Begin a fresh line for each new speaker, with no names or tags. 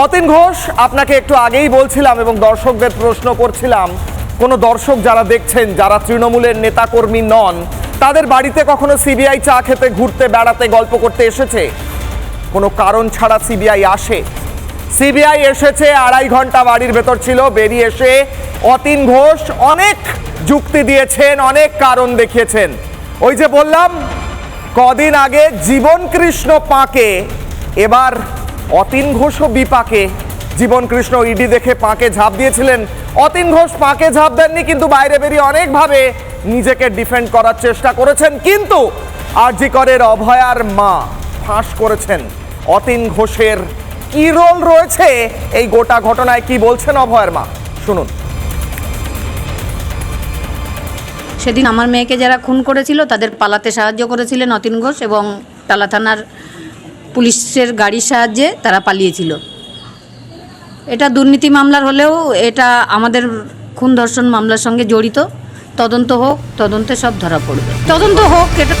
অতীন ঘোষ, আপনাকে একটু আগেই বলছিলাম এবং দর্শকদের প্রশ্ন করছিলাম, কোনো দর্শক যারা দেখছেন, যারা তৃণমূলের নেতাকর্মী নন, তাদের বাড়িতে কখনো সিবিআই চা খেতে, ঘুরতে, বেড়াতে গল্প করতে এসেছে? কোনো কারণ ছাড়া সিবিআই আসে? সিবিআই এসেছে, আড়াই ঘণ্টা বাড়ির ভেতর ছিল, বেরিয়ে এসে অতীন ঘোষ অনেক যুক্তি দিয়েছেন, অনেক কারণ দেখিয়েছেন। ওই যে বললাম, কদিন আগে জীবন কৃষ্ণ পাকে, এবার অতীন ঘোষও বিপাকে। জীবন কৃষ্ণ ইডি দেখে পাকে ঝাঁপ দিয়েছিলেন। অতীন ঘোষ পাকে ঝাঁপ দেননি, কিন্তু বাইরে বেরিয়ে অনেকভাবে নিজেকে ডিফেন্ড করার চেষ্টা করেছেন। কিন্তু আরজি করের অভয়ার মা ফাঁস করেছেন। অতীন ঘোষের কি রোল রয়েছে? এই গোটা ঘটনায় কি বলছেন অভয়ের মা? শুনুন।
সেদিন আমার মেয়েকে যারা খুন করেছিল, তাদের পালাতে সাহায্য করেছিলেন অতীন ঘোষ এবং টালা থানার পুলিশের গাড়ির সাহায্যে তারা পালিয়েছিল। এটা দুর্নীতি মামলার হলেও এটা আমাদের খুন ধর্ষণ মামলার সঙ্গে জড়িত। তদন্ত হোক, তদন্তে সব ধরা পড়বে। তদন্ত হোক, এটা